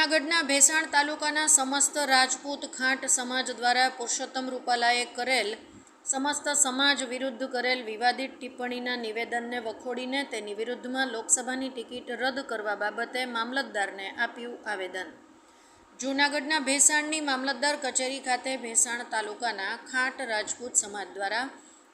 જૂનાગઢના ભેસાણ તાલુકાના સમસ્ત રાજપૂત ખાંટ સમાજ દ્વારા પુરુષોત્તમ રૂપાલાએ કરેલ, સમસ્ત સમાજ વિરુદ્ધ કરેલ વિવાદિત ટિપ્પણીના નિવેદનને વખોડીને તેની વિરુદ્ધમાં લોકસભાની ટિકિટ રદ કરવા બાબતે મામલતદારને આપ્યું આવેદન. જૂનાગઢના ભેસાણની મામલતદાર કચેરી ખાતે ભેસાણ તાલુકાના ખાંટ રાજપૂત સમાજ દ્વારા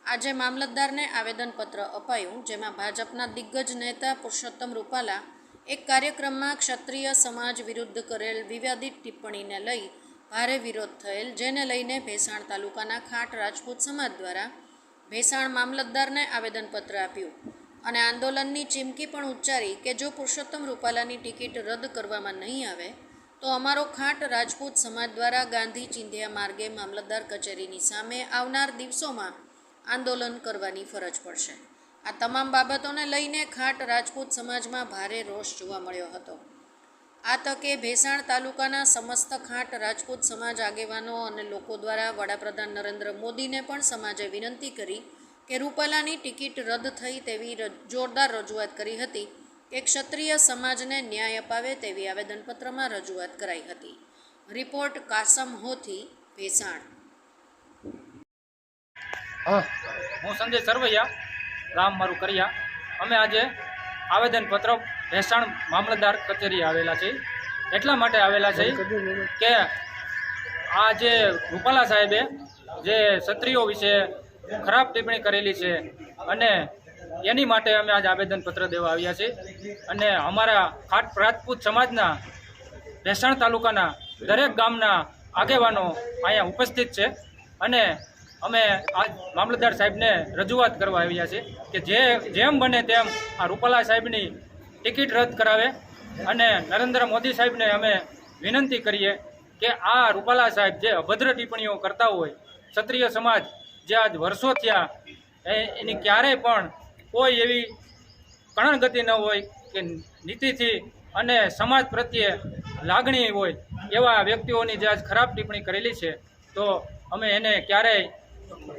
આજે મામલતદારને આવેદનપત્ર અપાયું, જેમાં ભાજપના દિગ્ગજ નેતા પુરુષોત્તમ રૂપાલા એક કાર્યક્રમમાં ક્ષત્રિય સમાજ વિરુદ્ધ કરેલ વિવાદિત ટિપ્પણીને લઈ ભારે વિરોધ થયેલ, જેને લઈને ભેસાણ તાલુકાના ખાંટ રાજપૂત સમાજ દ્વારા ભેસાણ મામલતદારને આવેદનપત્ર આપ્યું અને આંદોલનની ચીમકી પણ ઉચ્ચારી કે જો પુરુષોત્તમ રૂપાલાની ટિકિટ રદ કરવામાં નહીં આવે, તો અમારો ખાટ રાજપૂત સમાજ દ્વારા ગાંધી ચિંધ્યા માર્ગે મામલતદાર કચેરીની સામે આવનાર દિવસોમાં આંદોલન કરવાની ફરજ પડશે. આ તમામ બાબતોને લઈને ખાંટ રાજપૂત સમાજમાં ભારે રોષ જોવા મળ્યો હતો. આ તકે ભેસાણ તાલુકાના સમસ્ત ખાંટ રાજપૂત સમાજ આગેવાનો અને લોકો દ્વારા વડાપ્રધાન નરેન્દ્ર મોદીને પણ સમાજે વિનંતી કરી કે રૂપાલાની ટિકિટ રદ થઈ તેવી જોરદાર રજૂઆત કરી હતી કે ક્ષત્રિય સમાજને ન્યાય અપાવે તેવી આવેદનપત્રમાં રજૂઆત કરાઈ હતી. રિપોર્ટ કાસમ હોથી ભેસાણ. હું સંજય સરવૈયા. ગામ મારું કરિયા. અમે આજે આવેદનપત્ર ભેસાણ મામલતદાર કચેરી આવેલા છે એટલા માટે આવેલા છે કે આ જે રૂપાલા સાહેબે જે ક્ષત્રિયો વિશે ખરાબ ટિપ્પણી કરેલી છે અને એની માટે અમે આજે આવેદનપત્ર દેવા આવ્યા છીએ. અને અમારા ખાટ રાજપૂત સમાજના ભેસાણ તાલુકાના દરેક ગામના આગેવાનો અહીંયા ઉપસ્થિત છે. અને અમે આ મામલતદાર સાહેબને રજૂઆત કરવા આવ્યા છે કે જે જેમ બને તેમ આ રૂપાલા સાહેબની ટિકિટ રદ કરાવે અને નરેન્દ્ર મોદી સાહેબને અમે વિનંતી કરીએ કે આ રૂપાલા સાહેબ જે અભદ્ર ટિપ્પણીઓ કરતા હોય, ક્ષત્રિય સમાજ જે આજ વર્ષો થયા એની ક્યારેય પણ કોઈ એવી કણગતિ ન હોય કે નીતિથી અને સમાજ પ્રત્યે લાગણી હોય એવા વ્યક્તિઓની જે આજ ખરાબ ટિપ્પણી કરેલી છે, તો અમે એને ક્યારેય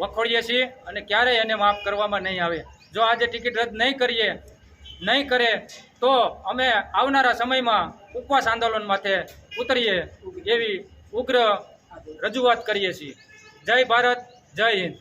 વખોડીએ છીએ અને ક્યારેય એને માફ કરવામાં નહીં આવે. જો આજે ટિકિટ રદ નહીં કરીએ, નહીં કરે, તો અમે આવનારા સમયમાં ઉપવાસ આંદોલન માથે ઉતરીએ એવી ઉગ્ર રજૂઆત કરીએ છીએ. જય ભારત, જય હિન્દ.